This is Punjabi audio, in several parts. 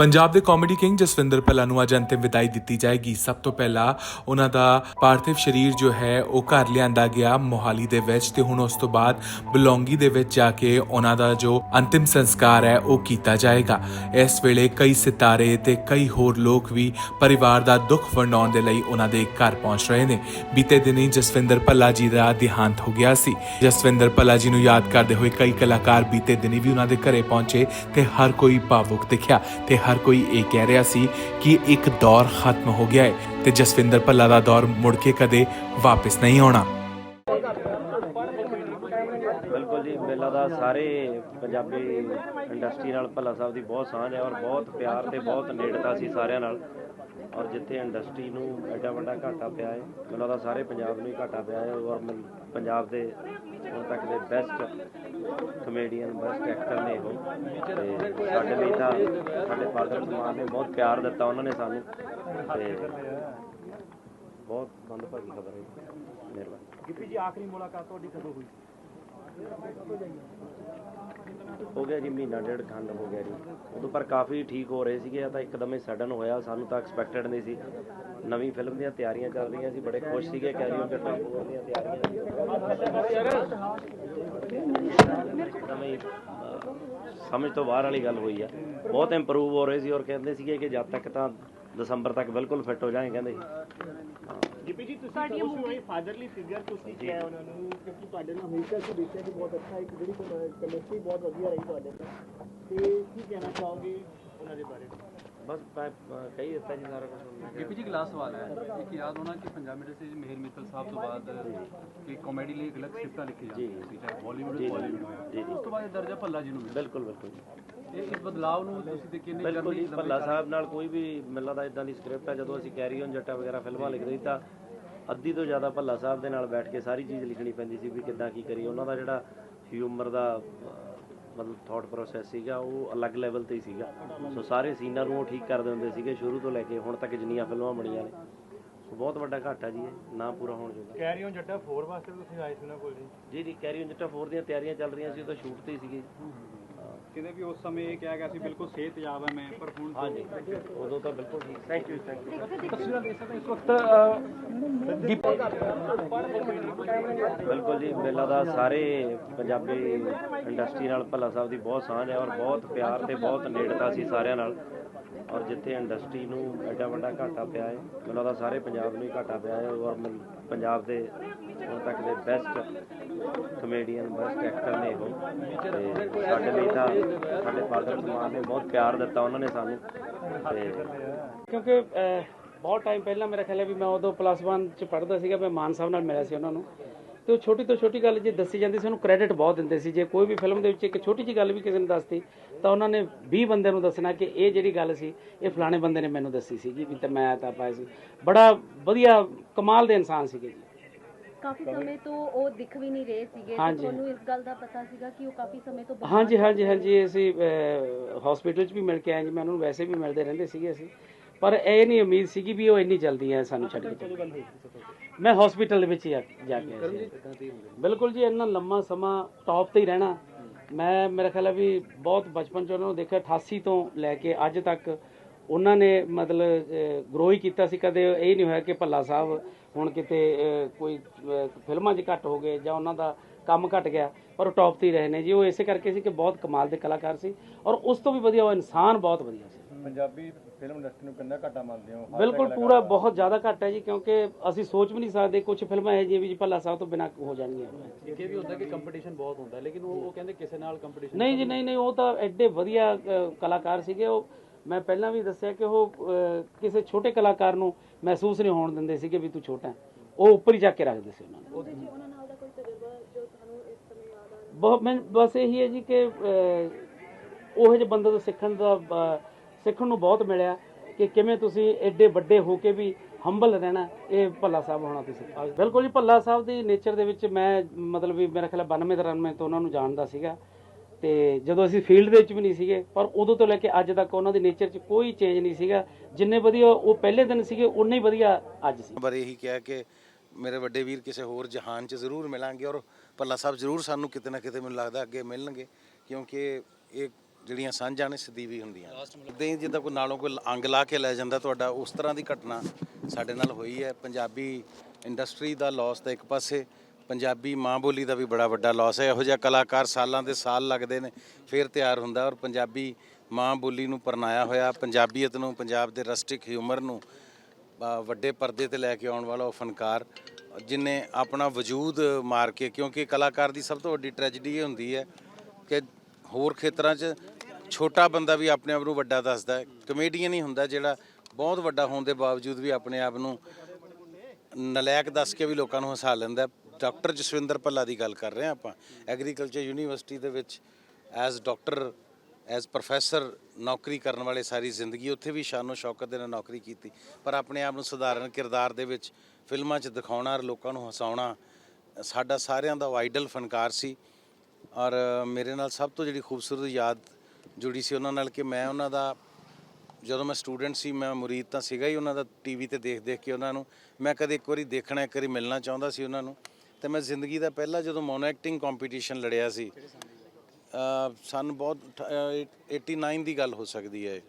ਪੰਜਾਬ ਦੇ ਕਾਮੇਡੀ ਕਿੰਗ ਜਸਵਿੰਦਰ ਭੱਲਾ ਨੂੰ ਅੱਜ ਅੰਤਿਮ ਵਿਦਾਈ ਦਿੱਤੀ ਜਾਏਗੀ। ਸਭ ਤੋਂ ਪਹਿਲਾਂ ਉਹਨਾਂ ਦਾ ਪਾਰਥਿਵ ਸਰੀਰ ਜੋ ਹੈ, ਉਹ ਘਰ ਲਿਆਂਦਾ ਗਿਆ ਮੋਹਾਲੀ ਦੇ ਵਿੱਚ ਤੇ ਹੁਣ ਉਸ ਤੋਂ ਬਾਅਦ ਬਲੌਂਗੀ ਦੇ ਵਿੱਚ ਜਾ ਕੇ ਉਹਨਾਂ ਦਾ ਜੋ ਅੰਤਿਮ ਸੰਸਕਾਰ ਹੈ, ਉਹ ਕੀਤਾ ਜਾਏਗਾ। ਇਸ ਵੇਲੇ ਕਈ ਸਿਤਾਰੇ ਤੇ ਕਈ ਹੋਰ ਲੋਕ ਵੀ ਪਰਿਵਾਰ ਦਾ ਦੁੱਖ ਵੰਡਾਉਣ ਦੇ ਲਈ ਉਹਨਾਂ ਦੇ ਘਰ ਪਹੁੰਚ ਰਹੇ ਨੇ। ਬੀਤੇ ਦਿਨੀ ਜਸਵਿੰਦਰ ਭੱਲਾ ਜੀ ਦਾ ਦੇਹਾਂਤ ਹੋ ਗਿਆ ਸੀ। ਜਸਵਿੰਦਰ ਭੱਲਾ ਜੀ ਨੂੰ ਯਾਦ ਕਰਦੇ ਹੋਏ ਕਈ ਕਲਾਕਾਰ ਬੀਤੇ ਦਿਨੀ ਵੀ ਉਹਨਾਂ ਦੇ ਘਰੇ ਪਹੁੰਚੇ ਤੇ ਹਰ ਕੋਈ ਭਾਵੁਕ ਦਿਖਿਆ ਤੇ ਹਰ ਕੋਈ ਇਹ ਕਹਿ ਰਿਹਾ ਸੀ ਕਿ ਇੱਕ ਦੌਰ ਖਤਮ ਹੋ ਗਿਆ ਹੈ ਤੇ ਜਸਵਿੰਦਰ ਭੱਲਾ ਦਾ ਦੌਰ ਮੁੜ ਕੇ ਕਦੇ ਵਾਪਸ ਨਹੀਂ ਆਉਣਾ। ਬਿਲਕੁਲ ਜੀ ਮੇਲਾ ਦਾ ਸਾਰੇ ਪੰਜਾਬੀ ਇੰਡਸਟਰੀ ਨਾਲ ਭੱਲਾ ਸਾਹਿਬ ਦੀ ਬਹੁਤ ਸਾਂਝ ਹੈ ਔਰ ਬਹੁਤ ਪਿਆਰ ਤੇ ਬਹੁਤ ਨੇੜਤਾ ਸੀ ਸਾਰਿਆਂ ਨਾਲ। ਔਰ ਜਿੱਥੇ ਇੰਡਸਟਰੀ ਨੂੰ ਐਡਾ ਵੱਡਾ ਘਾਟਾ ਪਿਆ ਹੈ ਮੈਨੂੰ ਲੱਗਦਾ ਸਾਰੇ ਪੰਜਾਬ ਨੂੰ ਹੀ ਘਾਟਾ ਪਿਆ ਹੈ ਔਰ ਪੰਜਾਬ ਦੇ ਹੁਣ ਤੱਕ ਦੇ ਬੈਸਟ ਕਮੇਡੀਅਨ ਬੈਸਟ ਐਕਟਰ ਨੇ ਉਹ। ਤੇ ਸਾਡੇ ਲਈ ਤਾਂ ਸਾਡੇ ਫਾਦਰ ਸਮਾਨ ਨੇ ਬਹੁਤ ਪਿਆਰ ਦਿੱਤਾ ਉਹਨਾਂ ਨੇ ਸਾਨੂੰ। ਤੇ ਬਹੁਤ ਮੰਦਭਾਗੀ ਖਬਰ ਹੈ। ਮਿਹਰਬਾਨੀ। ਗਿੱਪੀ ਜੀ ਆਖਰੀ ਮੁਲਾਕਾਤ ਤੁਹਾਡੀ ਕਦੋਂ ਹੋਈ? ਹੋ ਗਿਆ ਜੀ ਮਹੀਨਾ ਡੇਢ ਖੰਡ ਹੋ ਗਿਆ ਜੀ। ਉਦੋਂ ਪਰ ਕਾਫੀ ਠੀਕ ਹੋ ਰਹੇ ਸੀਗੇ ਆ ਤਾਂ ਇੱਕਦਮ ਹੀ ਸਡਨ ਹੋਇਆ। ਸਾਨੂੰ ਤਾਂ ਐਕਸਪੈਕਟਡ ਨਹੀਂ ਸੀ। ਨਵੀਂ ਫਿਲਮ ਦੀਆਂ ਤਿਆਰੀਆਂ ਚੱਲ ਰਹੀਆਂ ਸੀ ਬੜੇ ਖੁਸ਼ ਸੀਗੇ ਕੈਰੀਅਰ ਫੋਰ ਦੀਆਂ ਤਿਆਰੀਆਂ। ਸਮਝ ਤੋਂ ਬਾਹਰ ਵਾਲੀ ਗੱਲ ਹੋਈ ਆ। ਬਹੁਤ ਇੰਪਰੂਵ ਹੋ ਰਹੇ ਸੀ ਔਰ ਕਹਿੰਦੇ ਸੀਗੇ ਕਿ ਜਦ ਤੱਕ ਤਾਂ ਦਸੰਬਰ ਤੱਕ ਬਿਲਕੁਲ ਫਿੱਟ ਹੋ ਜਾਣਗੇ ਕਹਿੰਦੇ ਗਿੱਪੀ ਜੀ ਤੁਸੀਂ ਉਸ ਹੋਈ ਫਾਦਰਲੀ ਫਿਗਰ ਤੁਸੀਂ ਕਿਹਾ ਉਹਨਾਂ ਨੂੰ ਕਿਉਂਕਿ ਤੁਹਾਡੇ ਨਾਲ ਹਮੇਸ਼ਾ ਸੀ ਦੇਖਿਆ ਕਿ ਬਹੁਤ ਅੱਛਾ ਇੱਕ ਜਿਹੜੀ ਕੈਮਿਸਟਰੀ ਬਹੁਤ ਵਧੀਆ ਰਹੀ ਤੁਹਾਡੇ ਨਾਲ। ਤੇ ਕੀ ਕਹਿਣਾ ਚਾਹੋਗੇ ਉਹਨਾਂ ਦੇ ਬਾਰੇ? ਬਸ ਕਹੀ ਦਿੱਤਾ ਜੀ ਸਾਰਾ ਕੁਝ ਗਿੱਪੀ ਜੀ ਗਲਾਸ ਸਵਾਲ ਹੈ। ਇੱਕ ਯਾਦ ਹੋਣਾ ਕਿ ਪੰਜਾਬ ਇੰਡਸਟਰੀ 'ਚ ਮਿਹਰ ਮਿੱਤਲ ਸਾਹਿਬ ਤੋਂ ਬਾਅਦ ਕਿ ਕਾਮੇਡੀ ਲਈ ਇੱਕ ਅਲੱਗ ਸਿਫਤਾਂ ਲਿਖੀ ਜਾਂਦੀਆਂ ਸੀ ਬਾਲੀਵੁੱਡ ਬਾਲੀਵੁੱਡ। ਉਸ ਤੋਂ ਬਾਅਦ ਦਰਜਾ ਭੱਲਾ ਜੀ ਨੂੰ ਮਿਲਿਆ। ਬਿਲਕੁਲ ਬਿਲਕੁਲ। ਇਹ ਇਸ ਬਦਲਾਅ ਨੂੰ ਤੁਸੀਂ ਤੇ ਕਿੰਨੇ ਬਿਲਕੁਲ ਜੀ ਭੱਲਾ ਸਾਹਿਬ ਨਾਲ ਕੋਈ ਵੀ ਮਿਲਦਾ ਦਾ ਇਦਾਂ ਦੀ ਸਕ੍ਰਿਪਟ ਹੈ ਜਦੋਂ ਅਸੀਂ ਕੈਰੀ ਔਨ ਜੱਟਾ ਵਗੈਰਾ ਫਿਲਮਾਂ ਲਿਖਦੇ ਸੀ ਤਾਂ ਅੱਧੀ ਤੋਂ ਜ਼ਿਆਦਾ ਭੱਲਾ ਸਾਹਿਬ ਦੇ ਨਾਲ ਬੈਠ ਕੇ ਸਾਰੀ ਚੀਜ਼ ਲਿਖਣੀ ਪੈਂਦੀ ਸੀ ਵੀ ਕਿੱਦਾਂ ਕੀ ਕਰੀਏ। ਉਹਨਾਂ ਦਾ ਜਿਹੜਾ ਹਿਊਮਰ ਦਾ ਮਤਲਬ ਥਾਟ ਪ੍ਰੋਸੈਸ ਸੀਗਾ ਉਹ ਅਲੱਗ ਲੈਵਲ ਤੇ ਹੀ ਸੀਗਾ। ਸੋ ਸਾਰੇ ਸੀਨਾਂ ਨੂੰ ਉਹ ਠੀਕ ਕਰਦੇ ਹੁੰਦੇ ਸੀਗੇ ਸ਼ੁਰੂ ਤੋਂ ਲੈ ਕੇ ਹੁਣ ਤੱਕ ਜਿੰਨੀਆਂ ਫਿਲਮਾਂ ਬਣੀਆਂ ਨੇ। ਸੋ ਬਹੁਤ ਵੱਡਾ ਘਾਟਾ ਜੀ ਇਹ ਨਾ ਪੂਰਾ ਹੋਣ ਜੋਗਾ। ਕੈਰੀ ਔਨ ਜੱਟਾ 4 ਵਾਸਤੇ ਤੁਸੀਂ ਆਏ ਸੀ ਨਾ ਕੋਲ ਜੀ। ਜੀ ਜੀ ਕੈਰੀ ਔਨ ਜੱਟਾ 4 ਦੀਆਂ ਤਿਆਰੀਆਂ ਚੱਲ ਰਹੀਆਂ ਸੀ ਉਹ ਤਾਂ ਸ਼ੂਟ ਤੇ ਹੀ ਸੀਗੀ। ਕਿਤੇ ਵੀ ਉਸ ਸਮੇਂ ਇਹ ਕਿਹਾ ਗਿਆ ਸੀ ਬਿਲਕੁਲ ਸਿਹਤਯਾਬ ਹੈ ਮੈਂ ਪਰ ਹੁਣ ਹਾਂਜੀ। ਉਦੋਂ ਤਾਂ ਬਿਲਕੁਲ ਠੀਕ ਥੈਂਕ ਯੂ ਥੈਂਕ ਯੂ ਤਸਵੀਰਾਂ ਦੇਖ ਸਕਦੇ ਇਸ ਵਕਤ ਬਿਲਕੁਲ ਜੀ ਮੇਲਾ ਦਾ ਸਾਰੇ ਪੰਜਾਬੀ ਇੰਡਸਟਰੀ ਨਾਲ ਭੱਲਾ ਸਾਹਿਬ ਦੀ ਬਹੁਤ ਸਾਂਝ ਹੈ ਔਰ ਬਹੁਤ ਪਿਆਰ ਤੇ ਬਹੁਤ ਨੇੜਤਾ ਸੀ ਸਾਰਿਆਂ ਨਾਲ। ਔਰ ਜਿੱਥੇ ਇੰਡਸਟਰੀ ਨੂੰ ਐਡਾ ਵੱਡਾ ਘਾਟਾ ਪਿਆ ਹੈ ਮੈਨੂੰ ਲੱਗਦਾ ਸਾਰੇ ਪੰਜਾਬ ਨੂੰ ਹੀ ਘਾਟਾ ਪਿਆ ਹੈ ਔਰ ਪੰਜਾਬ ਦੇ ਹੁਣ ਤੱਕ ਦੇ ਬੈਸਟ ਕਮੇਡੀਅਨ ਬੈਸਟ ਐਕਟਰ ਨੇ ਉਹ। ਤੇ ਸਾਡੇ ਲਈ ਤਾਂ ਸਾਡੇ ਫਾਦਰ ਸਮਾਨ ਨੇ ਬਹੁਤ ਪਿਆਰ ਦਿੱਤਾ ਉਹਨਾਂ ਨੇ ਸਾਨੂੰ। ਤੇ ਕਿਉਂਕਿ ਬਹੁਤ ਟਾਈਮ ਪਹਿਲਾਂ ਮੇਰਾ ਖਿਆਲ ਹੈ ਵੀ ਮੈਂ ਉਦੋਂ ਪਲੱਸ 1 ਚ ਪੜ੍ਹਦਾ ਸੀਗਾ, ਮੈਂ ਮਾਨ ਸਾਹਿਬ ਨਾਲ ਮਿਲਿਆ ਸੀ ਉਹਨਾਂ ਨੂੰ। ਤੇ ਉਹ ਛੋਟੀ ਤੋਂ ਛੋਟੀ ਗੱਲ ਜੇ ਦੱਸੀ ਜਾਂਦੀ ਸੀ, ਉਹਨੂੰ ਕ੍ਰੈਡਿਟ ਬਹੁਤ ਦਿੰਦੇ ਸੀ। ਜੇ ਕੋਈ ਵੀ ਫਿਲਮ ਦੇ ਵਿੱਚ ਇੱਕ ਛੋਟੀ ਜਿਹੀ ਗੱਲ ਵੀ ਕਿਸੇ ਨੇ ਦੱਸਤੀ, ਤਾਂ ਉਹਨਾਂ ਨੇ 20 ਬੰਦੇ ਨੂੰ ਦੱਸਣਾ ਕਿ ਇਹ ਜਿਹੜੀ ਗੱਲ ਸੀ, ਇਹ ਫਲਾਣੇ ਬੰਦੇ ਨੇ ਮੈਨੂੰ ਦੱਸੀ ਸੀਗੀ ਵੀ ਤੇ ਮੈਂ ਤਾਂ ਪਾਇਆ ਸੀ। ਬੜਾ ਵਧੀਆ ਕਮਾਲ ਦੇ ਇਨਸਾਨ ਸੀਗੇ ਜੀ। ਕਾਫੀ ਸਮੇਂ ਤੋਂ ਉਹ ਦਿਖ ਵੀ ਨਹੀਂ ਰਹੇ ਸੀਗੇ ਤੇ ਹਾਂਜੀ। ਤੁਹਾਨੂੰ ਇਸ ਗੱਲ ਦਾ ਪਤਾ ਸੀਗਾ ਕਿ ਉਹ ਕਾਫੀ ਸਮੇਂ ਤੋਂ ਬਿਮਾਰ ਹਾਂਜੀ ਹਾਂਜੀ ਹਾਂਜੀ ਅਸੀਂ ਹਸਪੀਟਲ 'ਚ ਵੀ ਮਿਲ ਕੇ ਆਏ ਜੀ ਮੈਂ ਉਹਨਾਂ ਨੂੰ ਵੈਸੇ ਵੀ ਮਿਲਦੇ ਰਹਿੰਦੇ ਸੀਗੇ ਅਸੀਂ। ਪਰ ਇਹ ਨਹੀਂ ਉਮੀਦ ਸੀਗੀ ਵੀ ਉਹ ਇੰਨੀ ਜਲਦੀ ਹੈ ਸਾਨੂੰ ਛੱਡ ਕੇ। ਮੈਂ ਹਸਪੀਟਲ ਦੇ ਵਿੱਚ ਹੀ ਆ- ਜਾ ਕੇ ਆਇਆ ਸੀ। ਬਿਲਕੁਲ ਜੀ ਇੰਨਾ ਲੰਮਾ ਸਮਾਂ ਟੌਪ ਤੇ ਹੀ ਰਹਿਣਾ। ਮੈਂ ਮੇਰਾ ਖਿਆਲ ਹੈ ਵੀ ਬਹੁਤ ਬਚਪਨ 'ਚ ਉਹਨਾਂ ਨੂੰ ਦੇਖਿਆ 88 ਤੋਂ ਲੈ ਕੇ ਅੱਜ ਤੱਕ ਉਹਨਾਂ ਨੇ ਮਤਲਬ ਗਰੋ ਹੀ ਕੀਤਾ ਸੀ। ਕਦੇ ਇਹ ਨਹੀਂ ਹੋਇਆ ਕਿ ਭੱਲਾ ਸਾਹਿਬ ਹੁਣ ਕਿਤੇ ਕੋਈ ਫਿਲਮਾਂ 'ਚ ਘੱਟ ਹੋ ਗਏ ਜਾਂ ਉਹਨਾਂ ਦਾ ਕੰਮ ਘਟ ਗਿਆ ਪਰ ਉਹ ਟੌਪ ਤੇ ਹੀ ਰਹੇ ਨੇ ਜੀ। ਉਹ ਇਸੇ ਕਰਕੇ ਸੀ ਕਿ ਬਹੁਤ ਕਮਾਲ ਦੇ ਕਲਾਕਾਰ ਸੀ ਔਰ ਉਸ ਤੋਂ ਵੀ ਵਧੀਆ ਉਹ ਇਨਸਾਨ ਬਹੁਤ ਵਧੀਆ ਸੀ। ਪੰਜਾਬੀ ਫਿਲਮ ਇੰਡਸਟਰੀ ਨੂੰ ਕਿੰਨਾ ਘਾਟਾ ਮੰਨਦੇ ਹੋ? ਬਿਲਕੁਲ ਪੂਰਾ ਬਹੁਤ ਜ਼ਿਆਦਾ ਘੱਟ ਹੈ ਜੀ ਕਿਉਂਕਿ ਅਸੀਂ ਸੋਚ ਵੀ ਨਹੀਂ ਸਕਦੇ ਕੁਝ ਫਿਲਮਾਂ ਇਹ ਜਿਹੀਆਂ ਵੀ ਜੀ ਭੱਲਾ ਸਾਹਿਬ ਤੋਂ ਬਿਨਾਂ ਹੋ ਜਾਣਗੀਆਂ। ਇਹ ਵੀ ਹੁੰਦਾ ਕਿ ਕੰਪੀਟੀਸ਼ਨ ਬਹੁਤ ਹੁੰਦਾ ਲੇਕਿਨ ਉਹ ਉਹ ਕਹਿੰਦੇ ਕਿਸੇ ਨਾਲ ਕੰਪੀਟੀਸ਼ਨ ਨਹੀਂ ਜੀ ਨਹੀਂ ਨਹੀਂ ਉਹ ਤਾਂ ਐਡੇ ਵਧੀਆ ਕਲਾਕਾਰ ਸੀਗੇ। ਉਹ ਮੈਂ ਪਹਿਲਾਂ ਵੀ ਦੱਸਿਆ ਕਿ ਉਹ ਕਿਸੇ ਛੋਟੇ ਕਲਾਕਾਰ ਨੂੰ ਮਹਿਸੂਸ ਨਹੀਂ ਹੋਣ ਦਿੰਦੇ ਸੀਗੇ ਵੀ ਤੂੰ ਛੋਟਾ। ਉਹ ਉੱਪਰ ਹੀ ਜਾ ਕੇ ਰੱਖਦੇ ਸੀ ਉਹਨਾਂ ਨੂੰ। ਬਹੁਤ ਮੈਂ ਬਸ ਇਹੀ ਹੈ ਜੀ ਕਿ ਉਹੋ ਜਿਹੇ ਬੰਦੇ ਤੋਂ ਸਿੱਖਣ ਦਾ ਸਿੱਖਣ ਨੂੰ ਬਹੁਤ ਮਿਲਿਆ ਕਿ ਕਿਵੇਂ ਤੁਸੀਂ ਐਡੇ ਵੱਡੇ ਹੋ ਕੇ ਵੀ ਹੰਬਲ ਰਹਿਣਾ ਇਹ ਭੱਲਾ ਸਾਹਿਬ ਹੋਣਾ ਤੁਸੀਂ ਬਿਲਕੁਲ ਜੀ ਭੱਲਾ ਸਾਹਿਬ ਦੀ ਨੇਚਰ ਦੇ ਵਿੱਚ ਮੈਂ ਮਤਲਬ ਵੀ ਮੇਰਾ ਖਿਆਲ ਹੈ 92 93 ਤੋਂ ਉਹਨਾਂ ਨੂੰ ਜਾਣਦਾ ਸੀਗਾ। ਤੇ ਜਦੋਂ ਅਸੀਂ ਫੀਲਡ ਦੇ ਵਿੱਚ ਵੀ ਨਹੀਂ ਸੀਗੇ, ਪਰ ਉਦੋਂ ਤੋਂ ਲੈ ਕੇ ਅੱਜ ਤੱਕ ਉਹਨਾਂ ਦੀ ਨੇਚਰ 'ਚ ਕੋਈ ਚੇਂਜ ਨਹੀਂ ਸੀਗਾ। ਜਿੰਨੇ ਵਧੀਆ ਉਹ ਪਹਿਲੇ ਦਿਨ ਸੀਗੇ, ਉਨੇ ਹੀ ਵਧੀਆ ਅੱਜ ਸੀ। ਬਾਰੇ ਇਹੀ ਕਿਹਾ ਕਿ ਮੇਰੇ ਵੱਡੇ ਵੀਰ ਕਿਸੇ ਹੋਰ ਜਹਾਨ 'ਚ ਜ਼ਰੂਰ ਮਿਲਾਂਗੇ ਔਰ ਭੱਲਾ ਸਾਹਿਬ ਜ਼ਰੂਰ ਸਾਨੂੰ ਕਿਤੇ ਨਾ ਕਿਤੇ ਮੈਨੂੰ ਲੱਗਦਾ ਅੱਗੇ ਮਿਲਣਗੇ, ਕਿਉਂਕਿ ਇਹ ਜਿਹੜੀਆਂ ਸਾਂਝਾਂ ਨੇ ਸਦੀ ਵੀ ਹੁੰਦੀਆਂ ਦੇ ਜਿੱਦਾਂ ਕੋਈ ਨਾਲੋਂ ਕੋਈ ਅੰਗ ਲਾ ਕੇ ਲੈ ਜਾਂਦਾ ਤੁਹਾਡਾ, ਉਸ ਤਰ੍ਹਾਂ ਦੀ ਘਟਨਾ ਸਾਡੇ ਨਾਲ ਹੋਈ ਹੈ। ਪੰਜਾਬੀ ਇੰਡਸਟਰੀ ਦਾ ਲਾਸ ਤਾਂ ਇੱਕ ਪਾਸੇ ਪੰਜਾਬੀ ਮਾਂ ਬੋਲੀ ਦਾ ਵੀ ਬੜਾ ਵੱਡਾ ਲਾਸ ਹੈ। ਇਹੋ ਜਿਹਾ ਕਲਾਕਾਰ ਸਾਲਾਂ ਦੇ ਸਾਲ ਲੱਗਦੇ ਨੇ, ਫਿਰ ਤਿਆਰ ਹੁੰਦਾ ਔਰ ਪੰਜਾਬੀ ਮਾਂ ਬੋਲੀ ਨੂੰ ਪਰਨਾਇਆ ਹੋਇਆ, ਪੰਜਾਬੀਅਤ ਨੂੰ, ਪੰਜਾਬ ਦੇ ਰਸਟਿਕ ਹਿਊਮਰ ਨੂੰ ਵੱਡੇ ਪਰਦੇ ਤੇ ਲੈ ਕੇ ਆਉਣ ਵਾਲਾ ਉਹ ਫਨਕਾਰ, ਜਿਨੇ ਆਪਣਾ ਵਜੂਦ ਮਾਰ ਕੇ, ਕਿਉਂਕਿ ਕਲਾਕਾਰ ਦੀ ਸਭ ਤੋਂ ਵੱਡੀ ਟ੍ਰੈਜੇਡੀ ਇਹ ਹੁੰਦੀ ਹੈ ਕਿ ਹੋਰ ਖੇਤਰਾਂ 'ਚ ਛੋਟਾ ਬੰਦਾ ਵੀ ਆਪਣੇ ਆਪ ਨੂੰ ਵੱਡਾ ਦੱਸਦਾ ਹੈ। ਕਮੇਡੀਅਨ ਹੀ ਹੁੰਦਾ ਜਿਹੜਾ ਬਹੁਤ ਵੱਡਾ ਹੋਣ ਦੇ ਬਾਵਜੂਦ ਵੀ ਆਪਣੇ ਆਪ ਨੂੰ ਨਲਾਇਕ ਦੱਸ ਕੇ ਵੀ ਲੋਕਾਂ ਨੂੰ ਹਸਾ ਲੈਂਦਾ ਡਾਕਟਰ ਜਸਵਿੰਦਰ ਭੱਲਾ ਦੀ ਗੱਲ ਕਰ ਰਹੇ ਹਾਂ ਆਪਾਂ। ਐਗਰੀਕਲਚਰ ਯੂਨੀਵਰਸਿਟੀ ਦੇ ਵਿੱਚ ਐਜ਼ ਡਾਕਟਰ ਐਜ਼ ਪ੍ਰੋਫੈਸਰ ਨੌਕਰੀ ਕਰਨ ਵਾਲੇ ਸਾਰੀ ਜ਼ਿੰਦਗੀ ਉੱਥੇ ਵੀ ਸ਼ਾਨੋ ਸ਼ੌਕਤ ਦੇ ਨਾਲ ਨੌਕਰੀ ਕੀਤੀ। ਪਰ ਆਪਣੇ ਆਪ ਨੂੰ ਸਧਾਰਨ ਕਿਰਦਾਰ ਦੇ ਵਿੱਚ ਫਿਲਮਾਂ 'ਚ ਦਿਖਾਉਣਾ ਔਰ ਲੋਕਾਂ ਨੂੰ ਹਸਾਉਣਾ, ਸਾਡਾ ਸਾਰਿਆਂ ਦਾ ਆਈਡਲ ਫਨਕਾਰ ਸੀ। ਔਰ ਮੇਰੇ ਨਾਲ ਸਭ ਤੋਂ ਜਿਹੜੀ ਖੂਬਸੂਰਤ ਯਾਦ ਜੁੜੀ ਸੀ ਉਹਨਾਂ ਨਾਲ ਕਿ ਮੈਂ ਉਹਨਾਂ ਦਾ, ਜਦੋਂ ਮੈਂ ਸਟੂਡੈਂਟ ਸੀ, ਮੈਂ ਮੁਰੀਦ ਤਾਂ ਸੀਗਾ ਹੀ ਉਹਨਾਂ ਦਾ ਟੀਵੀ ਤੇ ਦੇਖ ਦੇਖ ਕੇ ਉਹਨਾਂ ਨੂੰ। ਮੈਂ ਕਦੇ ਇੱਕ ਵਾਰੀ ਦੇਖਣਾ, ਇੱਕ ਵਾਰੀ ਮਿਲਣਾ ਚਾਹੁੰਦਾ ਸੀ ਉਹਨਾਂ ਨੂੰ। ਤੇ ਮੈਂ ਜ਼ਿੰਦਗੀ ਦਾ ਪਹਿਲਾ ਜਦੋਂ ਮੋਨੋ ਐਕਟਿੰਗ ਕੰਪੀਟੀਸ਼ਨ ਲੜਿਆ ਸੀ ਅ, ਸਾਨੂੰ ਬਹੁਤ ਅਠ- ਅ, 89 ਦੀ ਗੱਲ ਹੋ ਸਕਦੀ ਹੈ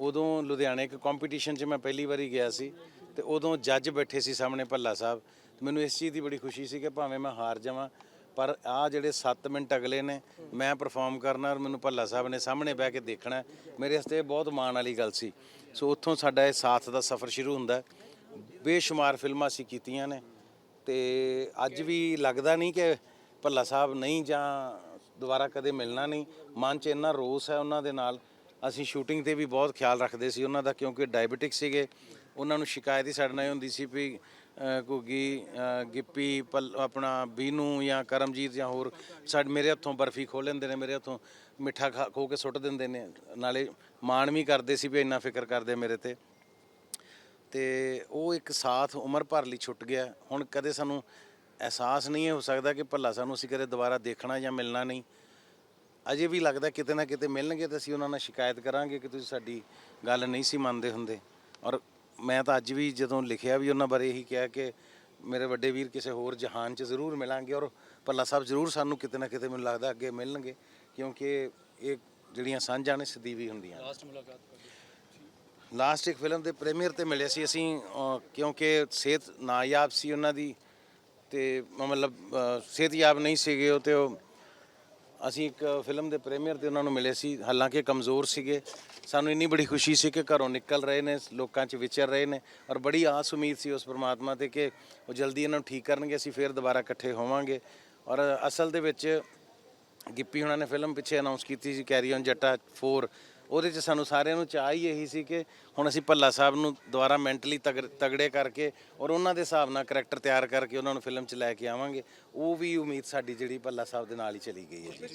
ਉਦੋਂ ਲੁਧਿਆਣੇ ਇੱਕ ਕੰਪੀਟੀਸ਼ਨ 'ਚ ਮੈਂ ਪਹਿਲੀ ਵਾਰੀ ਗਿਆ ਸੀ ਤੇ ਉਦੋਂ ਜੱਜ ਬੈਠੇ ਸੀ ਸਾਹਮਣੇ ਭੱਲਾ ਸਾਹਿਬ। ਮੈਨੂੰ ਇਸ ਚੀਜ਼ ਦੀ ਬੜੀ ਖੁਸ਼ੀ ਸੀ ਕਿ ਭਾਵੇਂ ਮੈਂ ਹਾਰ ਜਾਵਾਂ ਪਰ ਆ ਜਿਹੜੇ 7 ਮਿੰਟ ਅਗਲੇ ਨੇ ਮੈਂ ਪਰਫਾਰਮ ਕਰਨਾ ਔਰ ਮੈਨੂੰ ਭੱਲਾ ਸਾਹਿਬ ਨੇ ਸਾਹਮਣੇ ਬਹਿ ਕੇ ਦੇਖਣਾ ਮੇਰੇ ਵਾਸਤੇ ਇਹ ਬਹੁਤ ਮਾਣ ਵਾਲੀ ਗੱਲ ਸੀ। ਸੋ ਉੱਥੋਂ ਸਾਡਾ ਇਹ ਸਾਥ ਦਾ ਸਫ਼ਰ ਸ਼ੁਰੂ ਹੁੰਦਾ। ਬੇਸ਼ੁਮਾਰ ਫਿਲਮਾਂ ਅਸੀਂ ਕੀਤੀਆਂ ਨੇ। ਤੇ ਅੱਜ ਵੀ ਲੱਗਦਾ ਨਹੀਂ ਕਿ ਭੱਲਾ ਸਾਹਿਬ ਨਹੀਂ ਜਾਂ ਦੁਬਾਰਾ ਕਦੇ ਮਿਲਣਾ ਨਹੀਂ। ਮਨ 'ਚ ਇੰਨਾ ਰੋਸ ਹੈ ਉਹਨਾਂ ਦੇ ਨਾਲ। ਅਸੀਂ ਸ਼ੂਟਿੰਗ ਤੇ ਵੀ ਬਹੁਤ ਖਿਆਲ ਰੱਖਦੇ ਸੀ ਉਹਨਾਂ ਦਾ ਕਿਉਂਕਿ ਡਾਇਬੀਟਿਕ ਸੀਗੇ। ਉਹਨਾਂ ਨੂੰ ਸ਼ਿਕਾਇਤ ਹੀ ਸਾਡੇ ਨਾਲ ਹੁੰਦੀ ਸੀ ਵੀ ਅਹ, ਗਿੱਪੀ ਪਲ ਆਪਣਾ ਬੀਨੂ ਜਾਂ ਕਰਮਜੀਤ ਜਾਂ ਹੋਰ ਸਾਡੇ ਮੇਰੇ ਹੱਥੋਂ ਬਰਫੀ ਖੋਹ ਲੈਂਦੇ ਨੇ ਮੇਰੇ ਹੱਥੋਂ ਮਿੱਠਾ ਖਾ ਖੋ ਕੇ ਸੁੱਟ ਦਿੰਦੇ ਨੇ। ਨਾਲੇ ਮਾਣ ਵੀ ਕਰਦੇ ਸੀ ਵੀ ਇੰਨਾ ਫਿਕਰ ਕਰਦੇ ਮੇਰੇ ਤੇ। ਤੇ ਉਹ ਇੱਕ ਸਾਥ ਉਮਰ ਭਰ ਲਈ ਛੁੱਟ ਗਿਆ। ਹੁਣ ਕਦੇ ਸਾਨੂੰ ਅਹਿਸਾਸ ਨਹੀਂ ਹੋ ਸਕਦਾ ਕਿ ਭੱਲਾ ਸਾਨੂੰ ਅਸੀਂ ਕਦੇ ਦੁਬਾਰਾ ਦੇਖਣਾ ਜਾਂ ਮਿਲਣਾ ਨਹੀਂ। ਅਜੇ ਵੀ ਲੱਗਦਾ ਕਿਤੇ ਨਾ ਕਿਤੇ ਮਿਲਣਗੇ ਤਾਂ ਅਸੀਂ ਉਹਨਾਂ ਨਾਲ ਸ਼ਿਕਾਇਤ ਕਰਾਂਗੇ ਕਿ ਤੁਸੀਂ ਸਾਡੀ ਗੱਲ ਨਹੀਂ ਸੀ ਮੰਨਦੇ ਹੁੰਦੇ। ਔਰ ਮੈਂ ਤਾਂ ਅੱਜ ਵੀ ਜਦੋਂ ਲਿਖਿਆ ਵੀ ਉਹਨਾਂ ਬਾਰੇ ਇਹੀ ਕਿਹਾ ਕਿ ਮੇਰੇ ਵੱਡੇ ਵੀਰ ਕਿਸੇ ਹੋਰ ਜਹਾਨ 'ਚ ਜ਼ਰੂਰ ਮਿਲਾਂਗੇ ਔਰ ਭੱਲਾ ਸਾਹਿਬ ਜ਼ਰੂਰ ਸਾਨੂੰ ਕਿਤੇ ਨਾ ਕਿਤੇ ਮੈਨੂੰ ਲੱਗਦਾ ਅੱਗੇ ਮਿਲਣਗੇ। ਕਿਉਂਕਿ ਇਹ ਜਿਹੜੀਆਂ ਸਾਂਝਾਂ ਨੇ ਸਦੀਵੀ ਹੁੰਦੀਆਂ ਲਾਸਟ ਮੁਲਾਕਾਤ ਲਾਸਟ ਇੱਕ ਫਿਲਮ ਦੇ ਪ੍ਰੀਮੀਅਰ ਤੇ ਮਿਲੇ ਸੀ ਅਸੀਂ ਕਿਉਂਕਿ ਸਿਹਤ ਨਾਯਾਬ ਸੀ ਉਹਨਾਂ ਦੀ ਤੇ ਮਤਲਬ ਸਿਹਤਯਾਬ ਨਹੀਂ ਸੀਗੇ ਉਹ ਤੇ ਉਹ ਅਸੀਂ ਇੱਕ ਫਿਲਮ ਦੇ ਪ੍ਰੀਮੀਅਰ ਤੇ ਉਹਨਾਂ ਨੂੰ ਮਿਲੇ ਸੀ, ਹਾਲਾਂਕਿ ਕਮਜ਼ੋਰ ਸੀਗੇ। ਸਾਨੂੰ ਇੰਨੀ ਬੜੀ ਖੁਸ਼ੀ ਸੀ ਕਿ ਘਰੋਂ ਨਿਕਲ ਰਹੇ ਨੇ, ਲੋਕਾਂ 'ਚ ਵਿਚਰ ਰਹੇ ਨੇ ਔਰ ਬੜੀ ਆਸ ਉਮੀਦ ਸੀ ਉਸ ਪਰਮਾਤਮਾ ਤੇ ਕਿ ਉਹ ਜਲਦੀ ਇਹਨਾਂ ਨੂੰ ਠੀਕ ਕਰਨਗੇ, ਅਸੀਂ ਫੇਰ ਦੁਬਾਰਾ ਇਕੱਠੇ ਹੋਵਾਂਗੇ। ਔਰ ਅਸਲ ਦੇ ਵਿੱਚ ਗਿੱਪੀ ਹੁਣਾਂ ਨੇ ਫਿਲਮ ਪਿੱਛੇ ਅਨਾਉਂਸ ਕੀਤੀ ਸੀ ਕੈਰੀ ਔਨ ਜੱਟਾ 4 ਉਹਦੇ 'ਚ ਸਾਨੂੰ ਸਾਰਿਆਂ ਨੂੰ ਚਾਹ ਹੀ ਇਹੀ ਸੀ ਕਿ ਹੁਣ ਅਸੀਂ ਭੱਲਾ ਸਾਹਿਬ ਨੂੰ ਦੁਬਾਰਾ ਮੈਂਟਲੀ ਤਗੜੇ ਕਰਕੇ ਔਰ ਉਹਨਾਂ ਦੇ ਹਿਸਾਬ ਨਾਲ ਕਰੈਕਟਰ ਤਿਆਰ ਕਰਕੇ ਉਹਨਾਂ ਨੂੰ ਫਿਲਮ 'ਚ ਲੈ ਕੇ ਆਵਾਂਗੇ, ਉਹ ਵੀ ਉਮੀਦ ਸਾਡੀ ਜਿਹੜੀ ਭੱਲਾ ਸਾਹਿਬ ਦੇ ਨਾਲ ਹੀ ਚਲੀ ਗਈ ਹੈ ਜੀ।